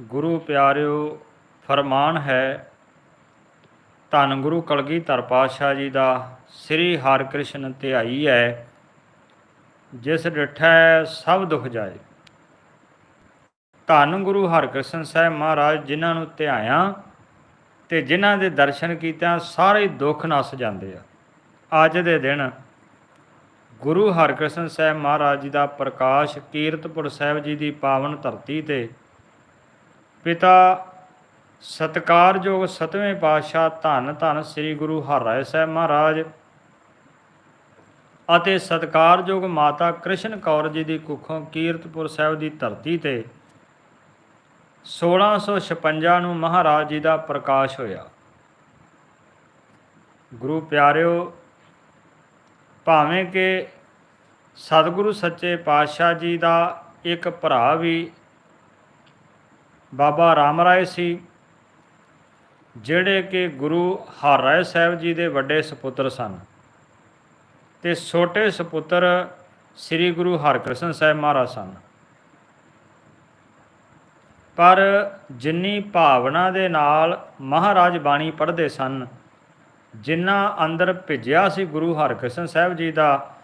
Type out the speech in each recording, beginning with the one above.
ਗੁਰੂ ਪਿਆਰਿਓ, ਫਰਮਾਨ ਹੈ, ਧੰਨ ਗੁਰੂ ਕਲਗੀਧਰ ਪਾਤਸ਼ਾਹ ਜੀ ਦਾ, ਸ੍ਰੀ ਹਰਿਕ੍ਰਿਸ਼ਨ ਧਿਆਈ ਹੈ, ਜਿਸ ਡਿਠੈ ਸਭ ਦੁਖ ਜਾਏ। ਧੰਨ ਗੁਰੂ ਹਰਿਕ੍ਰਿਸ਼ਨ ਸਾਹਿਬ ਮਹਾਰਾਜ, ਜਿਨ੍ਹਾਂ ਨੂੰ ਧਿਆਇਆ ਤੇ ਜਿਨ੍ਹਾਂ ਦੇ ਦਰਸ਼ਨ ਕੀਤਾ ਸਾਰੇ ਦੁੱਖ ਨਸ ਜਾਂਦੇ ਆ। ਅੱਜ ਦੇ ਦਿਨ ਗੁਰੂ ਹਰਿਕ੍ਰਿਸ਼ਨ ਸਾਹਿਬ ਮਹਾਰਾਜ ਜੀ ਦਾ ਪ੍ਰਕਾਸ਼ ਕੀਰਤਪੁਰ ਸਾਹਿਬ ਜੀ ਦੀ ਪਾਵਨ ਧਰਤੀ ਤੇ ਪਿਤਾ, ਸਤਕਾਰਯੋਗ ਸਤਵੇਂ ਪਾਤਸ਼ਾਹ ਧੰਨ ਧੰਨ ਸ੍ਰੀ ਗੁਰੂ ਹਰਿਰਾਏ ਸਾਹਿਬ ਮਹਾਰਾਜ ਅਤੇ ਸਤਕਾਰਯੋਗ ਮਾਤਾ ਕ੍ਰਿਸ਼ਨ ਕੌਰ ਜੀ ਦੀ ਕੁੱਖੋਂ ਕੀਰਤਪੁਰ ਸਾਹਿਬ ਦੀ ਧਰਤੀ ਤੇ 1656 ਨੂੰ ਮਹਾਰਾਜ ਜੀ ਦਾ ਪ੍ਰਕਾਸ਼ ਹੋਇਆ। ਗੁਰੂ ਪਿਆਰਿਓ, ਭਾਵੇਂ ਕਿ ਸਤਿਗੁਰੂ ਸੱਚੇ ਪਾਤਸ਼ਾਹ ਜੀ ਦਾ ਇੱਕ ਭਰਾ ਵੀ ਬਾਬਾ ਰਾਮ ਰਾਏ ਸੀ, ਜਿਹੜੇ ਕਿ ਗੁਰੂ ਹਰਿਰਾਏ ਸਾਹਿਬ ਜੀ ਦੇ ਵੱਡੇ ਸੁਪੁੱਤਰ ਸਨ ਤੇ ਛੋਟੇ ਸੁਪੁੱਤਰ ਸ੍ਰੀ ਗੁਰੂ ਹਰਕ੍ਰਿਸ਼ਨ ਸਾਹਿਬ ਮਹਾਰਾਜ ਸਨ। ਪਰ ਜਿੰਨੀ ਭਾਵਨਾ ਦੇ ਨਾਲ ਮਹਾਰਾਜ ਬਾਣੀ ਪੜ੍ਹਦੇ ਸਨ ਜਿਨ੍ਹਾਂ ਅੰਦਰ ਭਿੱਜਿਆ ਸੀ ਗੁਰੂ ਹਰਕ੍ਰਿਸ਼ਨ ਸਾਹਿਬ ਜੀ ਦਾ,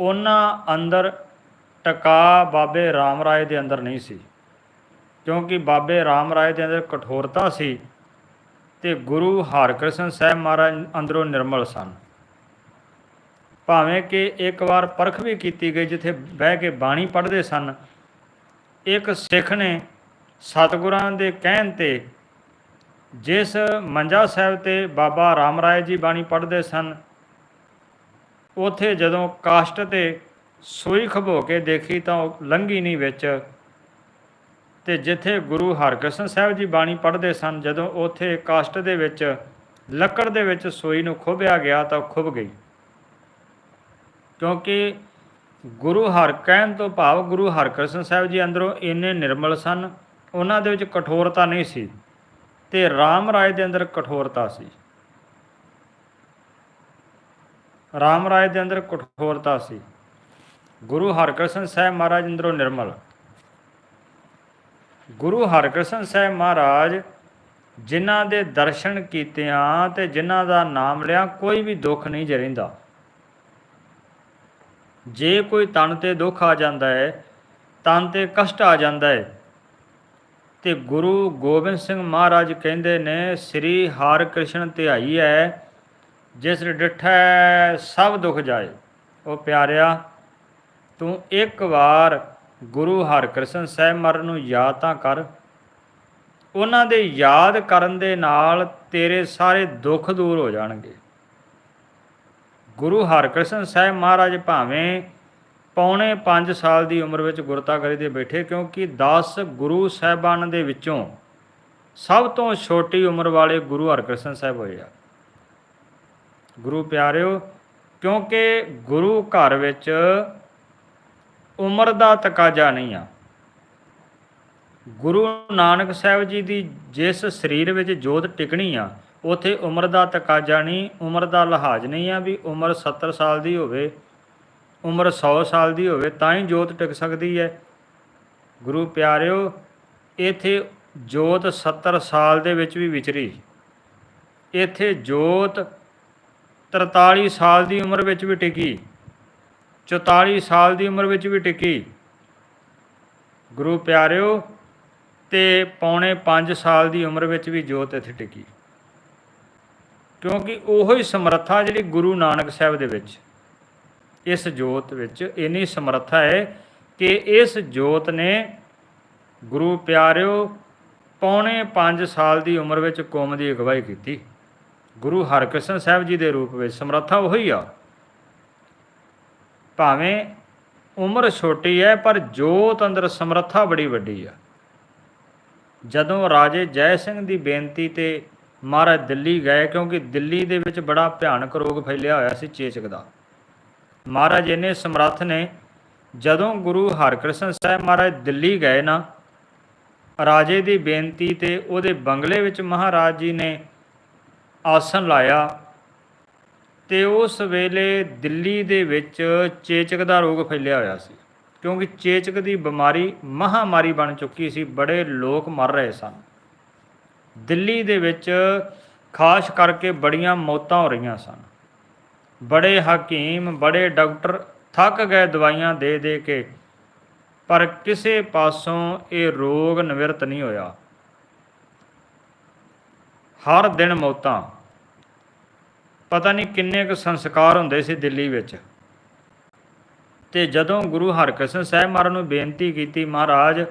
ਉਹਨਾਂ ਅੰਦਰ ਟਕਾ ਬਾਬੇ ਰਾਮ ਰਾਏ ਦੇ ਅੰਦਰ ਨਹੀਂ ਸੀ। ਕਿਉਂਕਿ ਬਾਬੇ ਰਾਮ ਰਾਏ ਦੇ ਅੰਦਰ ਕਠੋਰਤਾ ਸੀ ਤੇ ਗੁਰੂ ਹਰਕ੍ਰਿਸ਼ਨ ਸਾਹਿਬ ਮਹਾਰਾਜ ਅੰਦਰੋਂ ਨਿਰਮਲ ਸਨ। ਭਾਵੇਂ ਕਿ ਇੱਕ ਵਾਰ ਪਰਖ ਵੀ ਕੀਤੀ ਗਈ ਜਿੱਥੇ ਬਹਿ ਕੇ ਬਾਣੀ ਪੜ੍ਹਦੇ ਸਨ, ਇੱਕ ਸਿੱਖ ਨੇ ਸਤਿਗੁਰਾਂ ਦੇ ਕਹਿਣ ਤੇ ਜਿਸ ਮੰਜਾ ਸਾਹਿਬ ਤੇ ਬਾਬਾ ਰਾਮ ਰਾਏ ਜੀ ਬਾਣੀ ਪੜ੍ਹਦੇ ਸਨ, ਉਥੇ ਜਦੋਂ ਕਾਸ਼ਟ ਤੇ ਸੂਈ ਖਬੋ ਕੇ ਦੇਖੀ ਤਾਂ ਉਹ ਲੰਗੀ ਨਹੀਂ ਵਿੱਚ ਤੇ ਜਿੱਥੇ ਗੁਰੂ ਹਰਕ੍ਰਿਸ਼ਨ ਸਾਹਿਬ ਜੀ ਬਾਣੀ ਪੜ੍ਹਦੇ ਸਨ, ਜਦੋਂ ਉਥੇ ਕਾਸ਼ਟ ਦੇ ਵਿੱਚ, ਲੱਕੜ ਦੇ ਵਿੱਚ ਸੋਈ ਨੂੰ ਖੋਬਿਆ ਗਿਆ ਤਾਂ ਉਹ ਖੁੱਭ ਗਈ। ਕਿਉਂਕਿ ਗੁਰੂ ਹਰ, ਕਹਿਣ ਤੋਂ ਭਾਵ ਗੁਰੂ ਹਰਕ੍ਰਿਸ਼ਨ ਸਾਹਿਬ ਜੀ ਅੰਦਰੋਂ ਇੰਨੇ ਨਿਰਮਲ ਸਨ, ਉਹਨਾਂ ਦੇ ਵਿੱਚ ਕਠੋਰਤਾ ਨਹੀਂ ਸੀ ਤੇ ਰਾਮ ਰਾਏ ਦੇ ਅੰਦਰ ਕਠੋਰਤਾ ਸੀ। ਰਾਮ ਰਾਏ ਦੇ ਅੰਦਰ ਕਠੋਰਤਾ ਸੀ। ਗੁਰੂ ਹਰਕ੍ਰਿਸ਼ਨ ਸਾਹਿਬ ਮਹਾਰਾਜ ਅੰਦਰੋਂ ਨਿਰਮਲ। ਗੁਰੂ ਹਰਕ੍ਰਿਸ਼ਨ ਸਾਹਿਬ ਮਹਾਰਾਜ, ਜਿਨ੍ਹਾਂ ਦੇ ਦਰਸ਼ਨ ਕੀਤਿਆਂ ਤੇ ਜਿਨ੍ਹਾਂ ਦਾ ਨਾਮ ਲਿਆ, ਕੋਈ ਵੀ ਦੁੱਖ ਨਹੀਂ ਜਰਿੰਦਾ ਜੇ ਕੋਈ ਤਨ ਤੇ ਦੁੱਖ ਆ ਜਾਂਦਾ ਹੈ, ਤਨ ਤੇ ਕਸ਼ਟ ਆ ਜਾਂਦਾ ਹੈ, ਤੇ ਗੁਰੂ ਗੋਬਿੰਦ ਸਿੰਘ ਮਹਾਰਾਜ ਕਹਿੰਦੇ ਨੇ, ਸ੍ਰੀ ਹਰਿਕ੍ਰਿਸ਼ਨ ਧਿਆਈ ਹੈ, ਜਿਸ ਡਿਠੈ ਸਭ ਦੁੱਖ ਜਾਏ। ਉਹ ਪਿਆਰਿਆ, ਤੂੰ ਇੱਕ ਵਾਰ ਗੁਰੂ ਹਰਿਕ੍ਰਿਸ਼ਨ ਸਾਹਿਬ ਮਰ ਨੂੰ ਯਾਦ ਤਾਂ ਕਰ। ਉਹਨਾਂ ਦੇ ਯਾਦ ਕਰਨ ਦੇ ਨਾਲ ਤੇਰੇ ਸਾਰੇ ਦੁੱਖ ਦੂਰ ਹੋ ਜਾਣਗੇ। ਗੁਰੂ ਹਰਿਕ੍ਰਿਸ਼ਨ ਸਾਹਿਬ ਮਹਾਰਾਜ ਭਾਵੇਂ ਪੌਣੇ 5 ਸਾਲ ਦੀ ਉਮਰ ਵਿੱਚ ਗੁਰਤਾਗਰੀ ਦੇ ਬੈਠੇ, ਕਿਉਂਕਿ 10 ਗੁਰੂ ਸਾਹਿਬਾਨ ਦੇ ਵਿੱਚੋਂ ਸਭ ਤੋਂ ਛੋਟੀ ਉਮਰ ਵਾਲੇ ਗੁਰੂ ਹਰਿਕ੍ਰਿਸ਼ਨ ਸਾਹਿਬ ਹੋਏ ਆ। ਗੁਰੂ ਪਿਆਰਿਓ, ਕਿਉਂਕਿ ਗੁਰੂ ਘਰ ਵਿੱਚ ਉਮਰ ਦਾ ਤਕਾਜ਼ਾ ਨਹੀਂ ਆ। ਗੁਰੂ ਨਾਨਕ ਸਾਹਿਬ ਜੀ ਦੀ ਜਿਸ ਸਰੀਰ ਵਿੱਚ ਜੋਤ ਟਿਕਣੀ ਆ, ਉਥੇ ਉਮਰ ਦਾ ਤਕਾਜ਼ਾ ਨਹੀਂ, ਉਮਰ ਦਾ ਲਿਹਾਜ਼ ਨਹੀਂ ਆ ਵੀ ਉਮਰ 70 ਸਾਲ ਦੀ ਹੋਵੇ, ਉਮਰ 100 ਸਾਲ ਦੀ ਹੋਵੇ ਤਾਂ ਹੀ ਜੋਤ ਟਿਕ ਸਕਦੀ ਹੈ। ਗੁਰੂ ਪਿਆਰਿਓ, ਇਥੇ ਜੋਤ 70 ਸਾਲ ਦੇ ਵਿੱਚ ਵੀ ਵਿਚਰੀ। ਇਥੇ ਜੋਤ 43 ਸਾਲ ਦੀ ਉਮਰ ਵਿੱਚ ਵੀ ਟਿਕੀ। 44 ਸਾਲ ਦੀ ਉਮਰ ਵਿੱਚ ਵੀ ਟਿਕੀ। ਗੁਰੂ ਪਿਆਰਿਓ, ਤੇ ਪੌਣੇ 5 ਸਾਲ ਦੀ ਉਮਰ ਵਿੱਚ ਵੀ ਜੋਤ ਇੱਥੇ ਟਿਕੀ। ਕਿਉਂਕਿ ਉਹੋ ਹੀ ਸਮਰੱਥਾ ਜਿਹੜੀ ਗੁਰੂ ਨਾਨਕ ਸਾਹਿਬ ਦੇ ਵਿੱਚ, ਇਸ ਜੋਤ ਵਿੱਚ ਇੰਨੀ ਸਮਰੱਥਾ ਹੈ ਕਿ ਇਸ ਜੋਤ ਨੇ ਗੁਰੂ ਪਿਆਰਿਓ ਪੌਣੇ 5 ਸਾਲ ਦੀ ਉਮਰ ਵਿੱਚ ਕੌਮ ਦੀ ਅਗਵਾਈ ਕੀਤੀ। ਗੁਰੂ ਹਰਕ੍ਰਿਸ਼ਨ ਸਾਹਿਬ ਜੀ ਦੇ ਰੂਪ ਵਿੱਚ ਸਮਰੱਥਾ ਉਹੀ ਆ। ਭਾਵੇਂ ਉਮਰ ਛੋਟੀ ਹੈ, ਪਰ ਜੋਤ ਅੰਦਰ ਸਮਰੱਥਾ ਬੜੀ ਵੱਡੀ ਆ। ਜਦੋਂ ਰਾਜੇ ਜੈ ਸਿੰਘ ਦੀ ਬੇਨਤੀ ਤੇ ਮਹਾਰਾਜ ਦਿੱਲੀ ਗਏ, ਕਿਉਂਕਿ ਦਿੱਲੀ ਦੇ ਵਿੱਚ ਬੜਾ ਭਿਆਨਕ ਰੋਗ ਫੈਲਿਆ ਹੋਇਆ ਸੀ ਚੇਚਕ ਦਾ। ਮਹਾਰਾਜ ਇਹਨੇ ਸਮਰੱਥ ਨੇ, ਜਦੋਂ ਗੁਰੂ ਹਰਕ੍ਰਿਸ਼ਨ ਸਾਹਿਬ ਮਹਾਰਾਜ ਦਿੱਲੀ ਗਏ ਨਾ, ਰਾਜੇ ਦੀ ਬੇਨਤੀ ਤੇ ਉਹਦੇ ਬੰਗਲੇ ਵਿੱਚ ਮਹਾਰਾਜ ਜੀ ਨੇ ਆਸਨ ਲਾਇਆ ਤੇ ਉਸ ਵੇਲੇ ਦਿੱਲੀ ਦੇ ਵਿੱਚ ਚੇਚਕ ਦਾ ਰੋਗ ਫੈਲਿਆ ਹੋਇਆ ਸੀ, ਕਿਉਂਕਿ ਚੇਚਕ ਦੀ ਬਿਮਾਰੀ ਮਹਾਮਾਰੀ ਬਣ ਚੁੱਕੀ ਸੀ, ਬੜੇ ਲੋਕ ਮਰ ਰਹੇ ਸਨ। ਦਿੱਲੀ ਦੇ ਵਿੱਚ ਖਾਸ ਕਰਕੇ ਬੜੀਆਂ ਮੌਤਾਂ ਹੋ ਰਹੀਆਂ ਸਨ। ਬੜੇ ਹਕੀਮ, ਬੜੇ ਡਾਕਟਰ ਥੱਕ ਗਏ ਦਵਾਈਆਂ ਦੇ ਦੇ ਕੇ, ਪਰ ਕਿਸੇ ਪਾਸੋਂ ਇਹ ਰੋਗ ਨਿਵਰਤ ਨਹੀਂ ਹੋਇਆ। ਹਰ ਦਿਨ ਮੌਤਾਂ ਪਤਾ ਨਹੀਂ ਕਿੰਨੇ ਕੁ ਸੰਸਕਾਰ ਹੁੰਦੇ ਸੀ ਦਿੱਲੀ ਵਿੱਚ। ਤੇ ਜਦੋਂ ਗੁਰੂ ਹਰਕ੍ਰਿਸ਼ਨ ਸਾਹਿਬ ਮਹਾਰਾਜ ਨੂੰ ਬੇਨਤੀ ਕੀਤੀ, ਮਹਾਰਾਜ,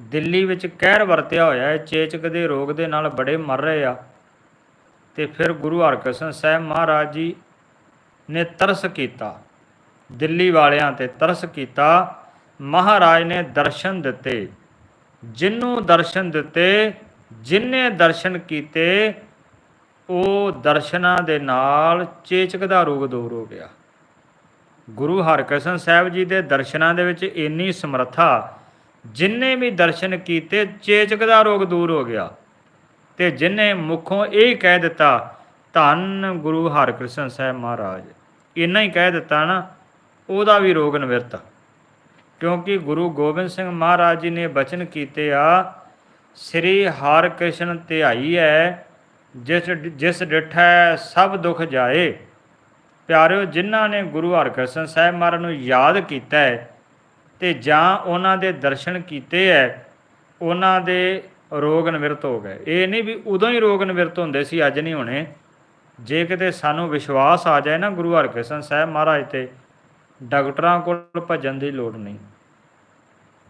ਦਿੱਲੀ ਵਿੱਚ ਕਹਿਰ ਵਰਤਿਆ ਹੋਇਆ ਹੈ, ਚੇਚਕ ਦੇ ਰੋਗ ਦੇ ਨਾਲ ਬੜੇ ਮਰ ਰਹੇ ਆ। ਤੇ ਫਿਰ ਗੁਰੂ ਹਰਕ੍ਰਿਸ਼ਨ ਸਾਹਿਬ ਮਹਾਰਾਜ ਜੀ ਨੇ ਤਰਸ ਕੀਤਾ, ਦਿੱਲੀ ਵਾਲਿਆਂ ਤੇ ਤਰਸ ਕੀਤਾ। ਮਹਾਰਾਜ ਨੇ ਦਰਸ਼ਨ ਦਿੱਤੇ। ਜਿੰਨੂੰ ਦਰਸ਼ਨ ਦਿੱਤੇ ਜਿਨਨੇ ਦਰਸ਼ਨ ਕੀਤੇ ਉਹ ਦਰਸ਼ਨਾਂ ਦੇ ਨਾਲ ਚੇਚਕ ਦਾ ਰੋਗ ਦੂਰ ਹੋ ਗਿਆ। ਗੁਰੂ ਹਰਕ੍ਰਿਸ਼ਨ ਸਾਹਿਬ ਜੀ ਦੇ ਦਰਸ਼ਨਾਂ ਦੇ ਵਿੱਚ ਇੰਨੀ ਸਮਰੱਥਾ ਜਿਨਨੇ ਵੀ ਦਰਸ਼ਨ ਕੀਤੇ, ਚੇਚਕ ਦਾ ਰੋਗ ਦੂਰ ਹੋ ਗਿਆ। ਤੇ ਜਿਨਨੇ ਮੁਖੋਂ ਇਹ ਕਹਿ ਦਿੱਤਾ, ਧੰਨ ਗੁਰੂ ਹਰਕ੍ਰਿਸ਼ਨ ਸਾਹਿਬ ਮਹਾਰਾਜ। ਇੰਨਾ ਹੀ ਕਹਿ ਦਿੱਤਾ ਨਾ, ਉਹਦਾ ਵੀ ਰੋਗ ਨਿਵਰਤ। ਕਿਉਂਕਿ ਗੁਰੂ ਗੋਬਿੰਦ ਸਿੰਘ ਮਹਾਰਾਜ ਜੀ ਨੇ ਬਚਨ ਕੀਤੇ ਆ, ਸ੍ਰੀ ਹਰਿਕ੍ਰਿਸ਼ਨ ਧਿਆਈ ਹੈ ਜਿਸ ਜਿਸ ਡਿਠੈ ਸਭ ਦੁੱਖ ਜਾਏ। ਪਿਆਰਿਓ, ਜਿਨ੍ਹਾਂ ਨੇ ਗੁਰੂ ਹਰਕ੍ਰਿਸ਼ਨ ਸਾਹਿਬ ਮਹਾਰਾਜ ਨੂੰ ਯਾਦ ਕੀਤਾ ਹੈ ਤੇ ਜਾਂ ਉਹਨਾਂ ਦੇ ਦਰਸ਼ਨ ਕੀਤੇ ਹੈ ਉਹਨਾਂ ਦੇ ਰੋਗ ਨਿਵਰਤ ਹੋ ਗਏ। ਇਹ ਨਹੀਂ ਵੀ ਉਦੋਂ ਹੀ ਰੋਗ ਨਿਵਰਤ ਹੁੰਦੇ ਸੀ, ਅੱਜ ਨਹੀਂ ਹੋਣੇ। ਜੇ ਕਿਤੇ ਸਾਨੂੰ ਵਿਸ਼ਵਾਸ ਆ ਜਾਏ ਨਾ ਗੁਰੂ ਹਰਕ੍ਰਿਸ਼ਨ ਸਾਹਿਬ ਮਹਾਰਾਜ ਤੇ, ਡਾਕਟਰਾਂ ਕੋਲ ਭੱਜਣ ਦੀ ਲੋੜ ਨਹੀਂ।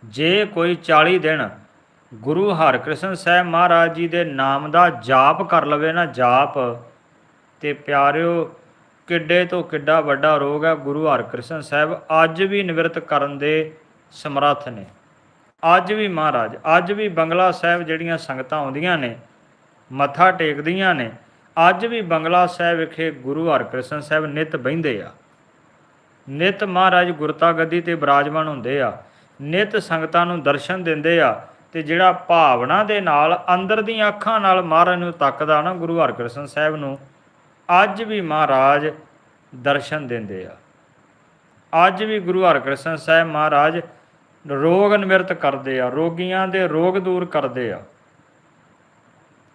ਜੇ ਕੋਈ 40 ਦਿਨ ਗੁਰੂ ਹਰਕ੍ਰਿਸ਼ਨ ਸਾਹਿਬ ਮਹਾਰਾਜ ਜੀ ਦੇ ਨਾਮ ਦਾ ਜਾਪ ਕਰ ਲਵੇ ਨਾ ਜਾਪ, ਤੇ ਪਿਆਰਿਓ, ਕਿੱਡੇ ਤੋਂ ਕਿੱਡਾ ਵੱਡਾ ਰੋਗ ਹੈ ਗੁਰੂ ਹਰਕ੍ਰਿਸ਼ਨ ਸਾਹਿਬ ਅੱਜ ਵੀ ਨਿਵਰਤ ਕਰਨ ਦੇ ਸਮਰੱਥ ਨੇ। ਅੱਜ ਵੀ ਮਹਾਰਾਜ, ਅੱਜ ਵੀ ਬੰਗਲਾ ਸਾਹਿਬ ਜਿਹੜੀਆਂ ਸੰਗਤਾਂ ਆਉਂਦੀਆਂ ਨੇ, ਮੱਥਾ ਟੇਕਦੀਆਂ ਨੇ, ਅੱਜ ਵੀ ਬੰਗਲਾ ਸਾਹਿਬ ਵਿਖੇ ਗੁਰੂ ਹਰਕ੍ਰਿਸ਼ਨ ਸਾਹਿਬ ਨਿਤ ਬਹਿੰਦੇ ਆ। ਨਿਤ ਮਹਾਰਾਜ ਗੁਰਤਾ ਗੱਦੀ ਤੇ ਬਿਰਾਜਮਾਨ ਹੁੰਦੇ ਆ। ਨਿਤ ਸੰਗਤਾਂ ਨੂੰ ਦਰਸ਼ਨ ਦਿੰਦੇ ਆ। ਤੇ ਜਿਹੜਾ ਭਾਵਨਾ ਦੇ ਨਾਲ ਅੰਦਰ ਦੀਆਂ ਅੱਖਾਂ ਨਾਲ ਮਹਾਰਾਜ ਨੂੰ ਤੱਕਦਾ ਨਾ, ਗੁਰੂ ਹਰਕ੍ਰਿਸ਼ਨ ਸਾਹਿਬ ਨੂੰ, ਅੱਜ ਵੀ ਮਹਾਰਾਜ ਦਰਸ਼ਨ ਦਿੰਦੇ ਆ। ਅੱਜ ਵੀ ਗੁਰੂ ਹਰਕ੍ਰਿਸ਼ਨ ਸਾਹਿਬ ਮਹਾਰਾਜ ਰੋਗ ਨਿਵਰਤ ਕਰਦੇ ਆ, ਰੋਗੀਆਂ ਦੇ ਰੋਗ ਦੂਰ ਕਰਦੇ ਆ।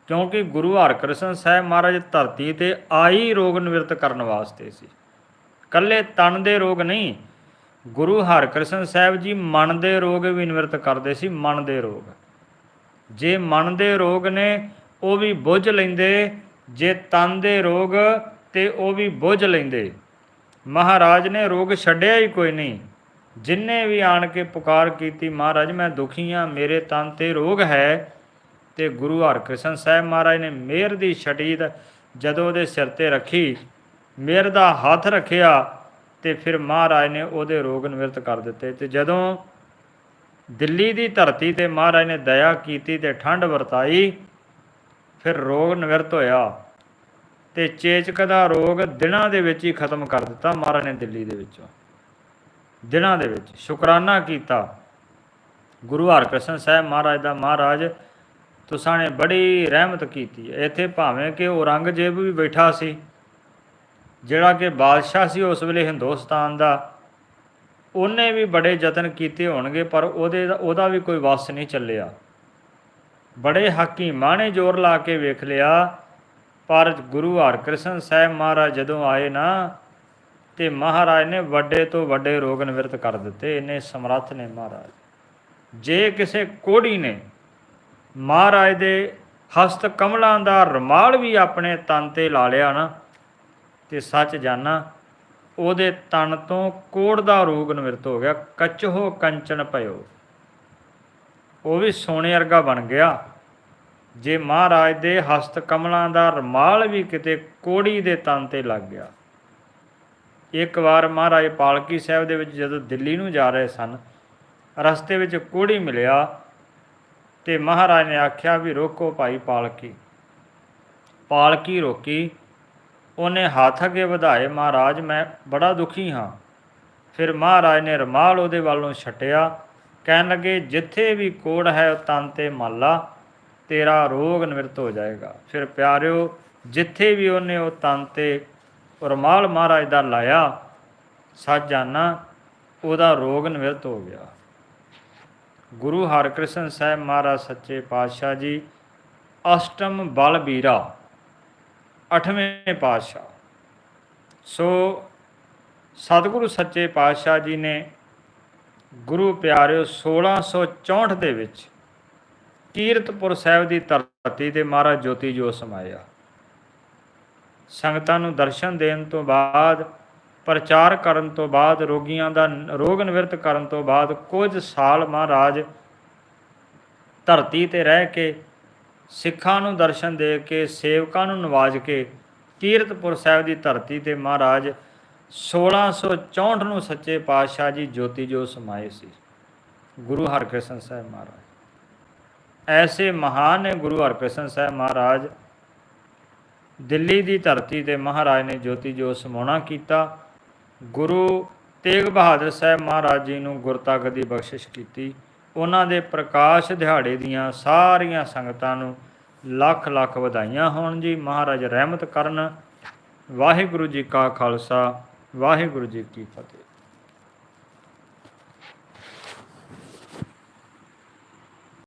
ਕਿਉਂਕਿ ਗੁਰੂ ਹਰਕ੍ਰਿਸ਼ਨ ਸਾਹਿਬ ਮਹਾਰਾਜ ਧਰਤੀ ਤੇ ਆਈ ਰੋਗ ਨਿਵਰਤ ਕਰਨ ਵਾਸਤੇ ਸੀ। ਕੱਲੇ ਤਨ ਦੇ ਰੋਗ ਨਹੀਂ ਗੁਰੂ ਹਰਕ੍ਰਿਸ਼ਨ ਸਾਹਿਬ ਜੀ ਮਨ ਦੇ ਰੋਗ ਵੀ ਨਿਵਰਤ ਕਰਦੇ ਸੀ, ਮਨ ਦੇ ਰੋਗ। ਜੇ ਮਨ ਦੇ ਰੋਗ ਨੇ ਉਹ ਵੀ ਬੁੱਝ ਲੈਂਦੇ, ਜੇ ਤਨ ਦੇ ਰੋਗ ਤੇ ਉਹ ਵੀ ਬੁੱਝ ਲੈਂਦੇ। ਮਹਾਰਾਜ ਨੇ ਰੋਗ ਛੱਡਿਆ ਹੀ ਕੋਈ ਨਹੀਂ। ਜਿਨਨੇ ਵੀ ਆਣ ਕੇ ਪੁਕਾਰ ਕੀਤੀ, ਮਹਾਰਾਜ ਮੈਂ ਦੁਖੀ ਹਾਂ ਮੇਰੇ ਤਨ ਤੇ ਰੋਗ ਹੈ। ਤੇ ਗੁਰੂ ਹਰਕ੍ਰਿਸ਼ਨ ਸਾਹਿਬ ਮਹਾਰਾਜ ਨੇ ਮਿਹਰ ਦੀ ਛਟੀਦ ਜਦੋਂ ਉਹਦੇ ਸਿਰ ਤੇ ਰੱਖੀ, ਮਿਹਰ ਦਾ ਹੱਥ ਰੱਖਿਆ ਤੇ ਫਿਰ ਮਹਾਰਾਜ ਨੇ ਉਹਦੇ ਰੋਗ ਨਿਵਰਤ ਕਰ ਦਿੱਤੇ ਤੇ ਜਦੋਂ ਦਿੱਲੀ ਦੀ ਧਰਤੀ ਤੇ ਮਹਾਰਾਜ ਨੇ ਦਇਆ ਕੀਤੀ ਤੇ ਠੰਡ ਵਰਤਾਈ, ਫਿਰ ਰੋਗ ਨਿਵਰਤ ਹੋਇਆ ਤੇ ਚੇਚਕ ਦਾ ਰੋਗ ਦਿਨਾਂ ਦੇ ਵਿੱਚ ਹੀ ਖਤਮ ਕਰ ਦਿੱਤਾ ਮਹਾਰਾਜ ਨੇ ਦਿੱਲੀ ਦੇ ਵਿੱਚੋਂ। ਦਿਨਾਂ ਦੇ ਵਿੱਚ ਸ਼ੁਕਰਾਨਾ ਕੀਤਾ। ਗੁਰੂ ਹਰਕ੍ਰਿਸ਼ਨ ਸਾਹਿਬ ਮਹਾਰਾਜ ਦਾ ਮਹਾਰਾਜ, ਤੁਸਾਂ ਨੇ ਬੜੀ ਰਹਿਮਤ ਕੀਤੀ। ਇੱਥੇ ਭਾਵੇਂ ਕਿ ਔਰੰਗਜ਼ੇਬ ਵੀ ਬੈਠਾ ਸੀ ਜਿਹੜਾ ਕਿ ਬਾਦਸ਼ਾਹ ਸੀ ਉਸ ਵੇਲੇ ਹਿੰਦੁਸਤਾਨ ਦਾ, ਉਹਨੇ ਵੀ ਬੜੇ ਯਤਨ ਕੀਤੇ ਹੋਣਗੇ, ਪਰ ਉਹਦੇ ਉਹਦਾ ਵੀ ਕੋਈ ਵਸ ਨਹੀਂ ਚੱਲਿਆ। ਬੜੇ ਹਕੀਮਾਂ ਨੇ ਜ਼ੋਰ ਲਾ ਕੇ ਵੇਖ ਲਿਆ, ਪਰ ਗੁਰੂ ਹਰਕ੍ਰਿਸ਼ਨ ਸਾਹਿਬ ਮਹਾਰਾਜ ਜਦੋਂ ਆਏ ਨਾ, ਤੇ ਮਹਾਰਾਜ ਨੇ ਵੱਡੇ ਤੋਂ ਵੱਡੇ ਰੋਗ ਨਿਵਰਤ ਕਰ ਦਿੱਤੇ ਇੰਨੇ ਸਮਰੱਥ ਨੇ ਮਹਾਰਾਜ। ਜੇ ਕਿਸੇ ਕੋੜੀ ਨੇ ਮਹਾਰਾਜ ਦੇ ਹਸਤ ਕਮਲਾਂ ਦਾ ਰਮਾਲ ਵੀ ਆਪਣੇ ਤਨ ਤੇ ਲਾ ਲਿਆ ਨਾ ਤੇ ਸੱਚ ਜਾਣਾ ਉਹਦੇ ਤਨ ਤੋਂ ਕੋੜ ਦਾ ਰੋਗ ਨਿਵਰਤ ਹੋ ਗਿਆ ਕਚਹੋ ਕੰਚਨ ਭਇਓ। ਉਹ ਵੀ ਸੋਨੇ ਵਰਗਾ ਬਣ ਗਿਆ। ਜੇ ਮਹਾਰਾਜ ਦੇ ਹਸਤ ਕਮਲਾਂ ਦਾ ਰਮਾਲ ਵੀ ਕਿਤੇ ਕੋੜੀ ਦੇ ਤਨ ਤੇ ਲੱਗ ਗਿਆ। ਇੱਕ ਵਾਰ ਮਹਾਰਾਜ ਪਾਲਕੀ ਸਾਹਿਬ ਦੇ ਵਿੱਚ ਜਦੋਂ ਦਿੱਲੀ ਨੂੰ ਜਾ ਰਹੇ ਸਨ, ਰਸਤੇ ਵਿੱਚ ਕੋੜੀ ਮਿਲਿਆ ਤੇ ਮਹਾਰਾਜ ਨੇ ਆਖਿਆ ਵੀ ਰੋਕੋ ਭਾਈ ਪਾਲਕੀ। ਪਾਲਕੀ ਰੋਕੀ ਉਹਨੇ ਹੱਥ ਅੱਗੇ ਵਧਾਏ, ਮਹਾਰਾਜ, ਮੈਂ ਬੜਾ ਦੁਖੀ ਹਾਂ। ਫਿਰ ਮਹਾਰਾਜ ਨੇ ਰਮਾਲ ਉਹਦੇ ਵੱਲੋਂ ਛਟਿਆ, ਕਹਿਣ ਲੱਗੇ, ਜਿੱਥੇ ਵੀ ਕੋੜ ਹੈ ਉਹ ਤਨ ਤੇ ਮਾਲਾ ਤੇਰਾ ਰੋਗ ਨਿਵਰਤ ਹੋ ਜਾਏਗਾ। ਫਿਰ ਪਿਆਰਿਓ, ਜਿੱਥੇ ਵੀ ਉਹਨੇ ਉਹ ਤਨ ਤੇ ਰਮਾਲ ਮਹਾਰਾਜ ਦਾ ਲਾਇਆ, ਸੱਚ ਜਾਣਾ ਉਹਦਾ ਰੋਗ ਨਿਵਰਤ ਹੋ ਗਿਆ। ਗੁਰੂ ਹਰਕ੍ਰਿਸ਼ਨ ਸਾਹਿਬ ਮਹਾਰਾਜ ਸੱਚੇ ਪਾਤਸ਼ਾਹ ਜੀ, ਅਸ਼ਟਮ ਬਲਬੀਰਾ ਅਠਵੇਂ ਪਾਤਸ਼ਾਹ। ਸੋ ਸਤਿਗੁਰੂ ਸੱਚੇ ਪਾਤਸ਼ਾਹ ਜੀ ਨੇ ਗੁਰੂ ਪਿਆਰਿਓ 1664 ਦੇ ਵਿੱਚ ਕੀਰਤਪੁਰ ਸਾਹਿਬ ਦੀ ਧਰਤੀ ਤੇ ਮਹਾਰਾਜ ਜੋਤੀ ਜੋ ਸਮਾਇਆ। ਸੰਗਤਾਂ ਨੂੰ ਦਰਸ਼ਨ ਦੇਣ ਤੋਂ ਬਾਅਦ, ਪ੍ਰਚਾਰ ਕਰਨ ਤੋਂ ਬਾਅਦ, ਰੋਗੀਆਂ ਦਾ ਰੋਗ ਨਿਵਰਤ ਕਰਨ ਤੋਂ ਬਾਅਦ ਕੁਝ ਸਾਲ ਮਹਾਰਾਜ ਧਰਤੀ ਤੇ ਰਹਿ ਕੇ ਸਿੱਖਾਂ ਨੂੰ ਦਰਸ਼ਨ ਦੇ ਕੇ, ਸੇਵਕਾਂ ਨੂੰ ਨਵਾਜ ਕੇ ਕੀਰਤਪੁਰ ਸਾਹਿਬ ਦੀ ਧਰਤੀ ਤੇ ਮਹਾਰਾਜ 1664 ਨੂੰ ਸੱਚੇ ਪਾਤਸ਼ਾਹ ਜੀ ਜੋਤੀ ਜੋ ਸਮਾਏ ਸੀ। ਗੁਰੂ ਹਰਕ੍ਰਿਸ਼ਨ ਸਾਹਿਬ ਮਹਾਰਾਜ। ਐਸੇ ਮਹਾਨ ਨੇ ਗੁਰੂ ਹਰਕ੍ਰਿਸ਼ਨ ਸਾਹਿਬ ਮਹਾਰਾਜ। ਦਿੱਲੀ ਦੀ ਧਰਤੀ ਤੇ ਮਹਾਰਾਜ ਨੇ ਜੋਤੀ ਜੋ ਸਮਾਉਣਾ ਕੀਤਾ। ਗੁਰੂ ਤੇਗ ਬਹਾਦਰ ਸਾਹਿਬ ਮਹਾਰਾਜ ਜੀ ਨੂੰ ਗੁਰਤਗਤ ਦੀ ਬਖਸ਼ਿਸ਼ ਕੀਤੀ। ਉਹਨਾਂ ਦੇ ਪ੍ਰਕਾਸ਼ ਦਿਹਾੜੇ ਦੀਆਂ ਸਾਰੀਆਂ ਸੰਗਤਾਂ ਨੂੰ ਲੱਖ ਲੱਖ ਵਧਾਈਆਂ ਹੋਣ ਜੀ। ਮਹਾਰਾਜ ਰਹਿਮਤ ਕਰਨ। ਵਾਹਿਗੁਰੂ ਜੀ ਕਾ ਖਾਲਸਾ, ਵਾਹਿਗੁਰੂ ਜੀ ਕੀ ਫਤਿਹ।